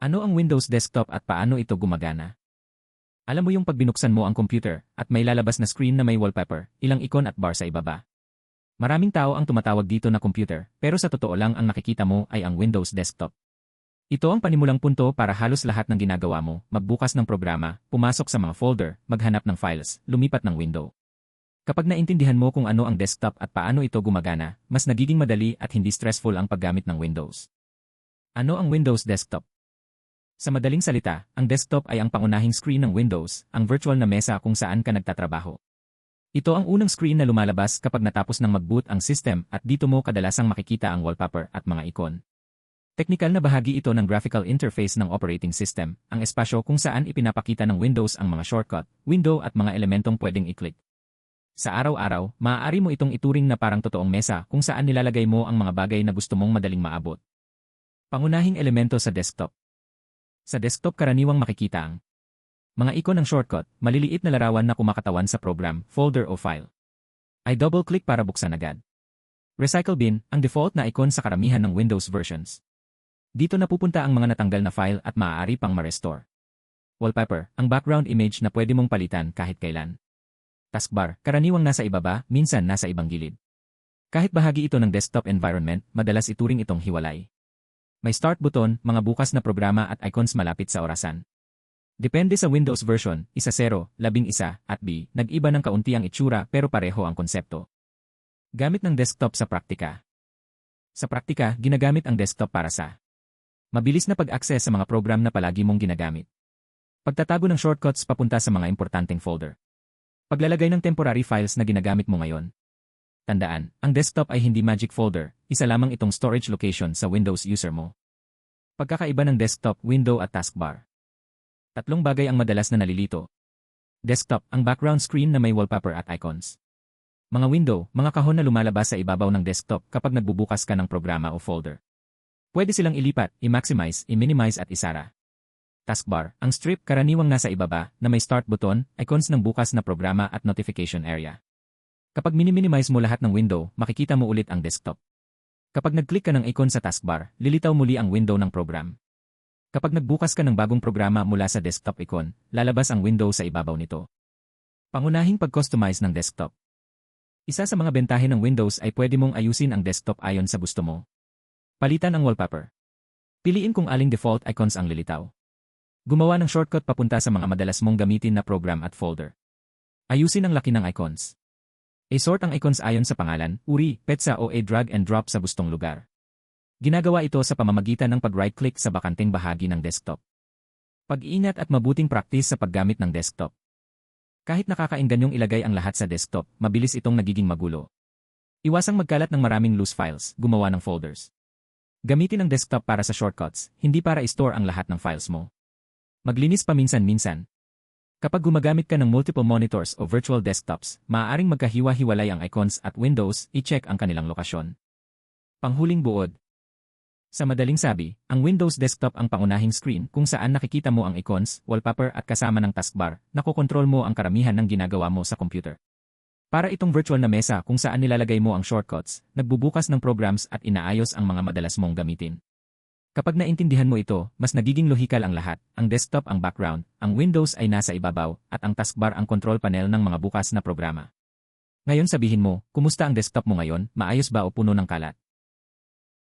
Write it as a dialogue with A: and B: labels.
A: Ano ang Windows Desktop at paano ito gumagana? Alam mo yung pag binuksan mo ang computer at may lalabas na screen na may wallpaper, ilang icon at bar sa ibaba. Maraming tao ang tumatawag dito na computer, pero sa totoo lang ang nakikita mo ay ang Windows Desktop. Ito ang panimulang punto para halos lahat ng ginagawa mo, magbukas ng programa, pumasok sa mga folder, maghanap ng files, lumipat ng window. Kapag naintindihan mo kung ano ang desktop at paano ito gumagana, mas nagiging madali at hindi stressful ang paggamit ng Windows. Ano ang Windows Desktop? Sa madaling salita, ang desktop ay ang pangunahing screen ng Windows, ang virtual na mesa kung saan ka nagtatrabaho. Ito ang unang screen na lumalabas kapag natapos ng mag-boot ang system at dito mo kadalasang makikita ang wallpaper at mga icon. Teknikal na bahagi ito ng graphical interface ng operating system, ang espasyo kung saan ipinapakita ng Windows ang mga shortcut, window at mga elementong pwedeng i-click. Sa araw-araw, maaari mo itong ituring na parang totoong mesa kung saan nilalagay mo ang mga bagay na gusto mong madaling maabot. Pangunahing elemento sa desktop. Sa desktop karaniwang makikita ang mga icon ng shortcut, maliliit na larawan na kumakatawan sa program, folder o file. I double-click para buksan agad. Recycle bin, ang default na icon sa karamihan ng Windows versions. Dito napupunta ang mga natanggal na file at maaari pang ma-restore. Wallpaper, ang background image na pwede mong palitan kahit kailan. Taskbar, karaniwang nasa ibaba, minsan nasa ibang gilid. Kahit bahagi ito ng desktop environment, madalas ituring itong hiwalay. May start button, mga bukas na programa at icons malapit sa orasan. Depende sa Windows version, isa 0, labing isa, at B, nag-iba ng kaunti ang itsura pero pareho ang konsepto. Gamit ng desktop sa praktika. Sa praktika, ginagamit ang desktop para sa Mabilis na pag-access sa mga program na palagi mong ginagamit. Pagtatago ng shortcuts papunta sa mga importanteng folder. Paglalagay ng temporary files na ginagamit mo ngayon. Tandaan, ang desktop ay hindi magic folder, isa lamang itong storage location sa Windows user mo. Pagkakaiba ng desktop, window at taskbar. Tatlong bagay ang madalas na nalilito. Desktop, ang background screen na may wallpaper at icons. Mga window, mga kahon na lumalabas sa ibabaw ng desktop kapag nagbubukas ka ng programa o folder. Pwede silang ilipat, i-maximize, i-minimize at isara. Taskbar, ang strip karaniwang nasa ibaba na may start button, icons ng bukas na programa at notification area. Kapag mini-minimize mo lahat ng window, makikita mo ulit ang desktop. Kapag nag-click ka ng icon sa taskbar, lilitaw muli ang window ng program. Kapag nagbukas ka ng bagong programa mula sa desktop icon, lalabas ang window sa ibabaw nito. Pangunahing pag-customize ng desktop. Isa sa mga bentahe ng Windows ay pwede mong ayusin ang desktop ayon sa gusto mo. Palitan ang wallpaper. Piliin kung aling default icons ang lilitaw. Gumawa ng shortcut papunta sa mga madalas mong gamitin na program at folder. Ayusin ang laki ng icons. I-sort ang icons ayon sa pangalan, uri, petsa o a-drag and drop sa gustong lugar. Ginagawa ito sa pamamagitan ng pag-right-click sa bakanteng bahagi ng desktop. Pag-iingat at mabuting practice sa paggamit ng desktop. Kahit nakakainganyong ilagay ang lahat sa desktop, mabilis itong nagiging magulo. Iwasang magkalat ng maraming loose files, gumawa ng folders. Gamitin ang desktop para sa shortcuts, hindi para i-store ang lahat ng files mo. Maglinis paminsan-minsan. Kapag gumagamit ka ng multiple monitors o virtual desktops, maaaring magkahiwa-hiwalay ang icons at windows, i-check ang kanilang lokasyon. Panghuling buod. Sa madaling sabi, ang Windows Desktop ang pangunahing screen kung saan nakikita mo ang icons, wallpaper at kasama ng taskbar, nakokontrol mo ang karamihan ng ginagawa mo sa computer. Para itong virtual na mesa kung saan nilalagay mo ang shortcuts, nagbubukas ng programs at inaayos ang mga madalas mong gamitin. Kapag naintindihan mo ito, mas nagiging lohikal ang lahat. Ang desktop ang background, ang Windows ay nasa ibabaw, at ang taskbar ang control panel ng mga bukas na programa. Ngayon sabihin mo, kumusta ang desktop mo ngayon, maayos ba o puno ng kalat?